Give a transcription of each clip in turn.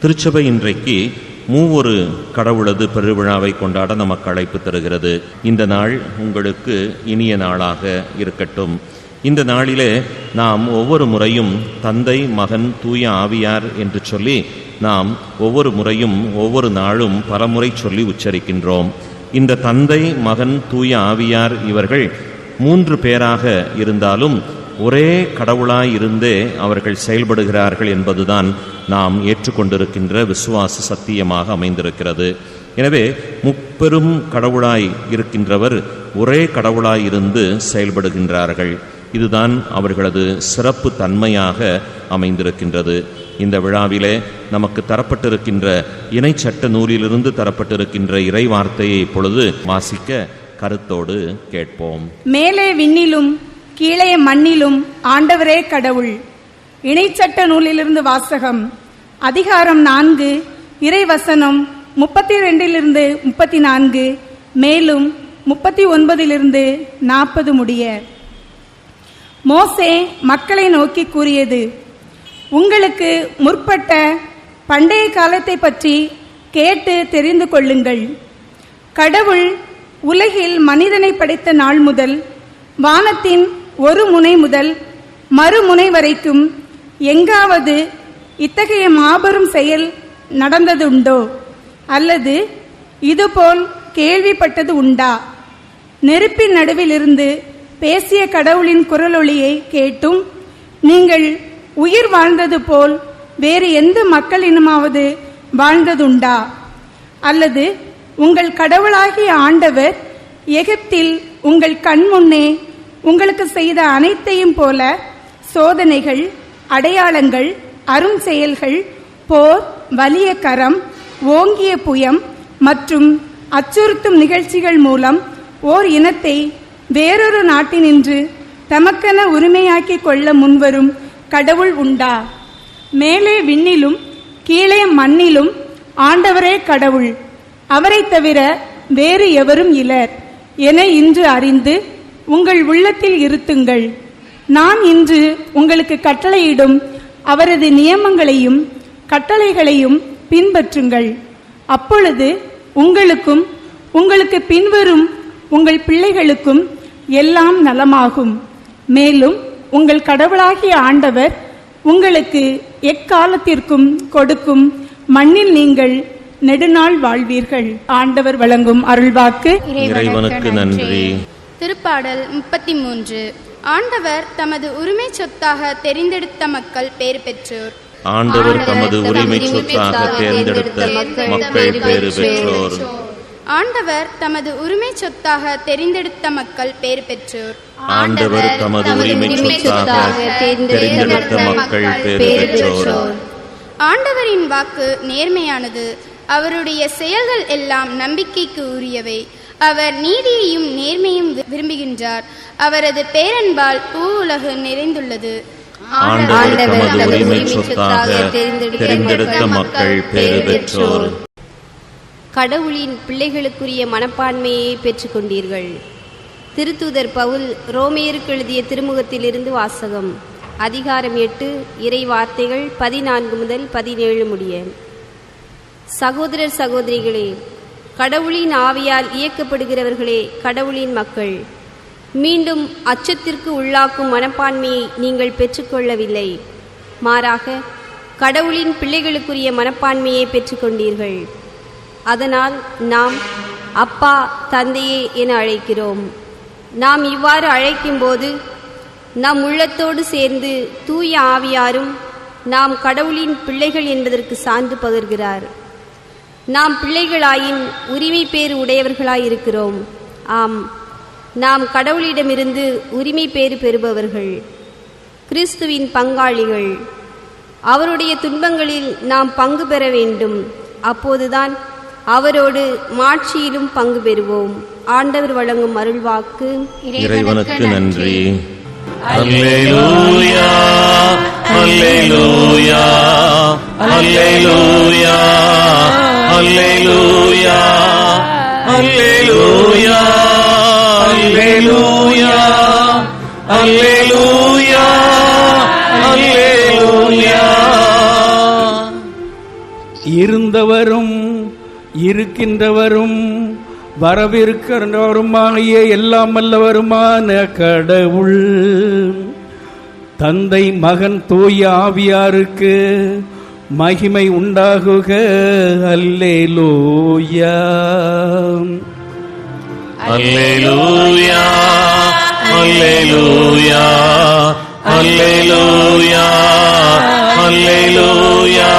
திருச்சபை இன்றைக்கு மூவொரு கடவுளது பெருவிழாவை கொண்டாட நமக்கு அழைப்பு தருகிறது. இந்த நாள் உங்களுக்கு இனிய நாளாக இருக்கட்டும். இந்த நாளிலே நாம் ஒவ்வொரு முறையும் தந்தை மகன் தூய ஆவியார் என்று சொல்லி நாம் ஒவ்வொரு முறையும் ஒவ்வொரு நாளும் பலமுறை சொல்லி உச்சரிக்கின்றோம். இந்த தந்தை மகன் தூய ஆவியார் இவர்கள் மூன்று பேராக இருந்தாலும் ஒரே கடவுளாய் இருந்தே அவர்கள் செயல்படுகிறார்கள் என்பதுதான் நாம் ஏற்றுக்கொண்டிருக்கின்ற விசுவாச சத்தியமாக அமைந்திருக்கிறது. எனவே முப்பெரும் கடவுளாய் இருக்கின்றவர் ஒரே கடவுளாய் இருந்து செயல்படுகின்றார்கள். இதுதான் அவர்களது சிறப்பு தன்மையாக அமைந்திருக்கின்றது. இந்த விழாவிலே நமக்கு தரப்பட்டிருக்கின்ற இணைச்சட்ட நூலிலிருந்து தரப்பட்டிருக்கின்ற இறை வார்த்தையை இப்பொழுது வாசிக்க கருத்தோடு கேட்போம். மேலே விண்ணிலும் கீழே மண்ணிலும் ஆண்டவரே கடவுள். இணைச்சட்ட நூலிலிருந்து வாசகம் அதிகாரம் நான்கு இறைவசனம் முப்பத்தி ரெண்டிலிருந்து முப்பத்தி நான்கு மேலும் முப்பத்தி ஒன்பதிலிருந்து நாற்பது முடிய. மோசே மக்களை நோக்கி கூறியது உங்களுக்கு முற்பட்ட பண்டைய காலத்தை பற்றி கேட்டு தெரிந்து கொள்ளுங்கள். கடவுள் உலகில் மனிதனை படைத்த நாள் முதல் வானத்தின் ஒரு முனை முதல் மறுமுனை வரைக்கும் எங்காவது இத்தகைய மாபெரும் செயல் நடந்ததுண்டோ? அல்லது இதுபோல் கேள்விப்பட்டது உண்டா? நெருப்பின் நடுவிலிருந்து பேசிய கடவுளின் குரலொளியை கேட்டும் நீங்கள் உயிர் வாழ்ந்தது போல் வேறு எந்த மக்களினமாவது வாழ்ந்ததுண்டா? அல்லது உங்கள் கடவுளாகிய ஆண்டவர் எகிப்தில் உங்கள் கண் முன்னே உங்களுக்கு செய்த அனைத்தையும் போல சோதனைகள் அடையாளங்கள் அரும் செயல்கள் போர் வலிய கரம் ஓங்கிய புயம் மற்றும் அச்சுறுத்தும் நிகழ்ச்சிகள் மூலம் ஓர் இனத்தை வேறொரு நாட்டினின்று தமக்கென உரிமையாக்கிக் கொள்ள முன்வரும் கடவுள் உண்டா? மேலே விண்ணிலும் கீழே மண்ணிலும் ஆண்டவரே கடவுள். அவரைத் தவிர வேறு எவரும் இலர். என இன்று அறிந்து உங்கள் உள்ளத்தில் இருத்துங்கள். நான் இன்று உங்களுக்கு கட்டளையிடும் அவரது நியமங்களையும் கட்டளைகளையும் பின்பற்றுங்கள். அப்பொழுது உங்களுக்கும் உங்களுக்கு பின்வரும் உங்கள் பிள்ளைகளுக்கும் எல்லாம் நலமாகும். மேலும் உங்கள் கடவுளாகிய ஆண்டவர் உங்களுக்கு எக்காலத்திற்கும் கொடுக்கும் மண்ணில் நீங்கள் நெடுநாள் வாழ்வீர்கள். ஆண்டவர் வழங்கும் அருள்வாக்கு. இறைவனுக்கு நன்றி. திருப்பாடல் முப்பத்தி மூன்று ஆண்டவர் தமது உரிமை சொத்தாக தெரிந்தெடுத்த மக்கள் பேறு பெற்றோர். ஆண்டவர் தமது உரிமை சொத்தாக தேர்ந்தெடுத்த மக்கள் பேறு பெற்றோர். ஆண்டவர் தமது உரிமை சொத்தாக தெரிந்தெடுத்த மக்கள் பேறு பெற்றோர். ஆண்டவர் தமது உரிமை சொத்தாக தேர்ந்தெடுத்த மக்கள் பேறு பெற்றோர். ஆண்டவரின் வாக்கு நேர்மையானது. அவருடைய செயல்கள் எல்லாம் நம்பிக்கைக்கு உரியவை. அவர் நீதியையும் நேர்மையும் விரும்புகின்றார். அவரது பேரன்பால் பூ உலகு நிறைந்துள்ளது கடவுளின் பிள்ளைகளுக்குரிய மனப்பான்மையை பெற்றுக்கொண்டீர்கள். திருத்தூதர் பவுல் ரோமையருக்கு எழுதிய திருமுகத்திலிருந்து வாசகம். அதிகாரம் எட்டு இறை வார்த்தைகள் பதினான்கு முதல் பதினேழு முடிய. சகோதரர் சகோதரிகளே கடவுளின் ஆவியால் இயக்கப்படுகிறவர்களே கடவுளின் மக்கள். மீண்டும் அச்சத்திற்கு உள்ளாக்கும் மனப்பான்மையை நீங்கள் பெற்றுக்கொள்ளவில்லை. மாறாக கடவுளின் பிள்ளைகளுக்குரிய மனப்பான்மையை பெற்றுக்கொண்டீர்கள். அதனால் நாம் அப்பா தந்தையே என அழைக்கிறோம். நாம் இவ்வாறு அழைக்கும்போது நம் உள்ளத்தோடு சேர்ந்து தூய ஆவியாரும் நாம் கடவுளின் பிள்ளைகள் என்பதற்கு சான்று பகர்கிறார். நாம் பிள்ளைகளாயின் உரிமை பேறு உடையவர்களாயிருக்கிறோம். ஆம். நாம் கடவுளிடமிருந்து உரிமை பேறு பெறுபவர்கள். கிறிஸ்துவின் பங்காளிகள். அவருடைய துன்பங்களில் நாம் பங்கு பெற வேண்டும். அப்போதுதான் அவரோடு மாட்சியிலும் பங்கு பெறுவோம். ஆண்டவர் வழங்கும் அருள்வாக்கு. இறைவனுக்கு நன்றி. அல்லேலூயா அல்லேலூயா அல்லேலூயா. அல்லேலூயா அல்லேலூயா அல்லேலூயா அல்லேலூயா அல்லேலூயா இருந்தவரும் இருக்கின்றவரும் வரவிருக்கிறவருமாகிய எல்லாம் வல்லவருமான கடவுள். தந்தை மகன் தூய ஆவியாருக்கு மகிமை உண்டாகுக. அல்லேலூயா. அல்லேலூயா. அல்லேலூயா. அல்லேலூயா. அல்லேலூயா.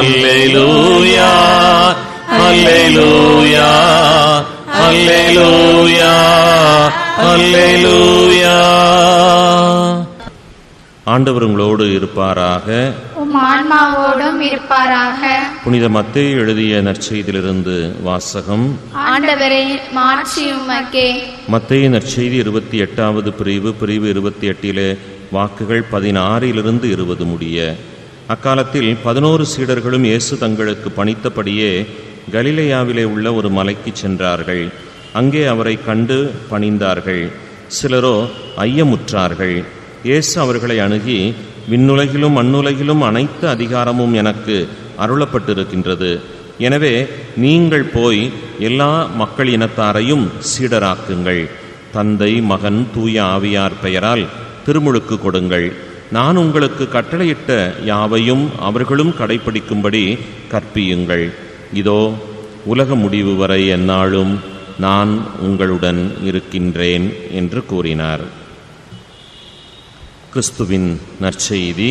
அல்லேலூயா. அல்லேலூயா. அல்லேலூயா. அல்லேலூயா. ஆண்டவர் உங்களோடு இருப்பாராக. ஆன்மாவோடும் இருப்பாராக. புனித மத்தேயு எழுதிய நற்செய்தியிலிருந்து வாசகம். ஆண்டவரே மாட்சி உமக்கே. மத்தேயு நற்செய்தி இருபத்தி எட்டாவது பிரிவு பிரிவு இருபத்தி எட்டிலே வாக்குகள் பதினாறிலிருந்து இருபது முடிய. அக்காலத்தில் பதினோரு சீடர்களும் இயேசு தங்களுக்கு பணித்தபடியே கலிலேயாவிலே உள்ள ஒரு மலைக்கு சென்றார்கள். அங்கே அவரை கண்டு பணிந்தார்கள். சிலரோ ஐயமுற்றார்கள். இயேசு அவர்களை அணுகி விண்ணுலகிலும் மண்ணுலகிலும் அனைத்து அதிகாரமும் எனக்கு அருளப்பட்டிருக்கின்றது. எனவே நீங்கள் போய் எல்லா மக்கள் இனத்தாரையும் சீடராக்குங்கள். தந்தை மகன் தூய ஆவியார் பெயரால் திருமுழுக்கு கொடுங்கள். நான் உங்களுக்கு கட்டளையிட்ட யாவையும் அவர்களும் கடைப்பிடிக்கும்படி கற்பியுங்கள். இதோ உலக முடிவு வரை எந்நாளும் நான் உங்களுடன் இருக்கின்றேன் என்று கூறினார். கிறிஸ்துவின் நற்செய்தி.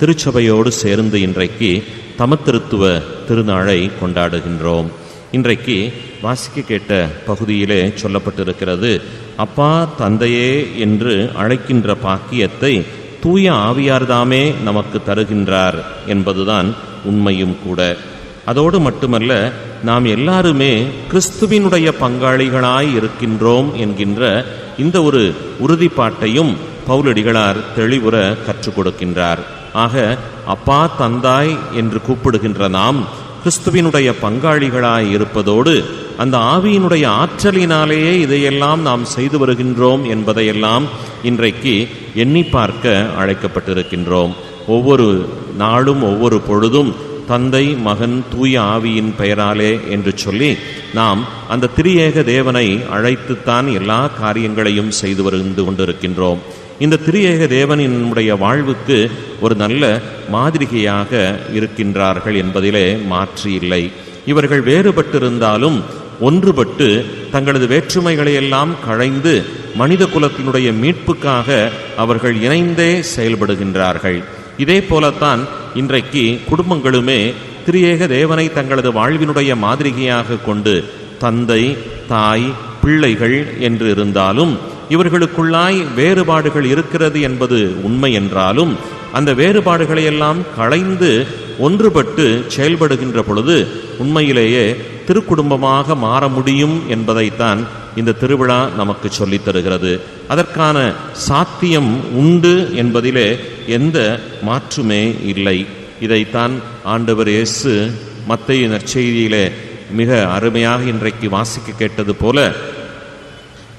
திருச்சபையோடு சேர்ந்து இன்றைக்கு தமத்திருத்துவ திருநாளை கொண்டாடுகின்றோம். இன்றைக்கு வாசிக்க கேட்ட பகுதியிலே சொல்லப்பட்டிருக்கிறது அப்பா தந்தையே என்று அழைக்கின்ற பாக்கியத்தை தூய ஆவியார்தாமே நமக்கு தருகின்றார் என்பதுதான் உண்மையும் கூட. அதோடு மட்டுமல்ல நாம் எல்லாருமே கிறிஸ்துவினுடைய பங்காளிகளாய் இருக்கின்றோம் என்கின்ற இந்த ஒரு உறுதிப்பாட்டையும் பவுலடிகளார் தெளிவுற கற்றுக் கொடுக்கின்றார். ஆக அப்பா தந்தாய் என்று கூப்பிடுகின்ற நாம் கிறிஸ்துவினுடைய பங்காளிகளாய் இருப்பதோடு அந்த ஆவியினுடைய ஆற்றலினாலேயே இதையெல்லாம் நாம் செய்து வருகின்றோம் என்பதையெல்லாம் இன்றைக்கு எண்ணி பார்க்க அழைக்கப்பட்டிருக்கின்றோம். ஒவ்வொரு நாளும் ஒவ்வொரு பொழுதும் தந்தை மகன் தூய ஆவியின் பெயராலே என்று சொல்லி நாம் அந்த திரியேக தேவனை அழைத்துத்தான் எல்லா காரியங்களையும் செய்து வந்து கொண்டிருக்கின்றோம். இந்த திரியேக தேவனினுடைய வாழ்வுக்கு ஒரு நல்ல மாதிரிகையாக இருக்கின்றார்கள் என்பதிலே மாற்று இல்லை. இவர்கள் வேறுபட்டிருந்தாலும் ஒன்றுபட்டு தங்களது வேற்றுமைகளை எல்லாம் களைந்து மனித குலத்தினுடைய மீட்புக்காக அவர்கள் இணைந்தே செயல்படுகின்றார்கள். இதே போலத்தான் இன்றைக்கு குடும்பங்களுமே திரியேக தேவனை தங்களது வாழ்வினுடைய மாதிரிகையாக கொண்டு தந்தை தாய் பிள்ளைகள் என்று இருந்தாலும் இவர்களுக்குள்ளாய் வேறுபாடுகள் இருக்கிறது என்பது உண்மை என்றாலும் அந்த வேறுபாடுகளை எல்லாம் களைந்து ஒன்றுபட்டு செயல்படுகின்ற பொழுது உண்மையிலேயே திருக்குடும்பமாக மாற முடியும் என்பதைத்தான் இந்த திருவிழா நமக்கு சொல்லித் தருகிறது. அதற்கான சாத்தியம் உண்டு என்பதிலே எந்த மாற்றுமே இல்லை. இதைத்தான் ஆண்டவர் இயேசு மத்திய நற்செய்தியிலே மிக அருமையாக இன்றைக்கு வாசிக்க கேட்டது போல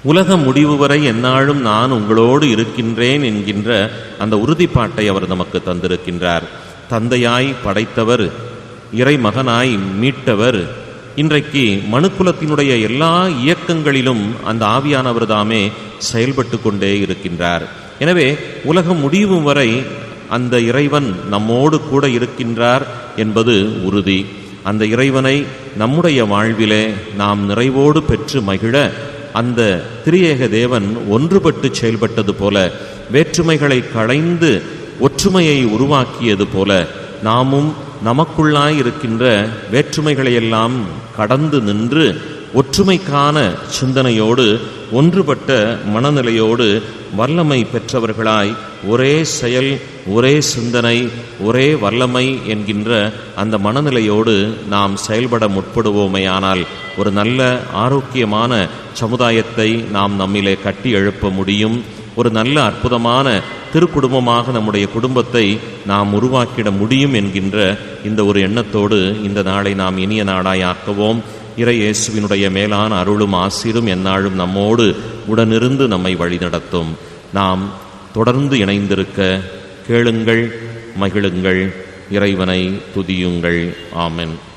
உலக முடிவு வரை எந்நாளும் நான் உங்களோடு இருக்கின்றேன் என்கின்ற அந்த உறுதிப்பாட்டை அவர் நமக்கு தந்திருக்கின்றார். தந்தையாய் படைத்தவர் இறைமகனாய் மீட்டவர் இன்றைக்கு மனுக்குலத்தினுடைய எல்லா இயக்கங்களிலும் அந்த ஆவியானவர் தாமே செயல்பட்டு கொண்டே இருக்கின்றார். எனவே உலகம் முடியும் வரை அந்த இறைவன் நம்மோடு கூட இருக்கின்றார் என்பது உறுதி. அந்த இறைவனை நம்முடைய வாழ்விலே நாம் நிறைவோடு பெற்று மகிழ அந்த திரியேக தேவன் ஒன்றுபட்டு செயல்பட்டது போல வேற்றுமைகளை களைந்து ஒற்றுமையை உருவாக்கியது போல நாமும் நமக்குள்ளாய் இருக்கின்ற வேற்றுமைகளையெல்லாம் கடந்து நின்று ஒற்றுமைக்கான சிந்தனையோடு ஒன்றுபட்ட மனநிலையோடு வல்லமை பெற்றவர்களாய் ஒரே செயல் ஒரே சிந்தனை ஒரே வல்லமை என்கின்ற அந்த மனநிலையோடு நாம் செயல்பட முற்படுவோமேயானால் ஒரு நல்ல ஆரோக்கியமான சமுதாயத்தை நாம் நம்மிலே கட்டி எழுப்ப முடியும். ஒரு நல்ல அற்புதமான திருக்குடும்பமாக நம்முடைய குடும்பத்தை நாம் உருவாக்கிட முடியும் என்கின்ற இந்த ஒரு எண்ணத்தோடு இந்த நாளை நாம் இனிய நாடாய் ஆக்குவோம். இறை இயேசுவினுடைய மேலான அருளும் ஆசிரும் எந்நாளும் நம்மோடு உடனிருந்து நம்மை வழிநடத்தும். நாம் தொடர்ந்து இணைந்திருக்க கேளுங்கள் மகிழுங்கள் இறைவனை துதியுங்கள். ஆமென்.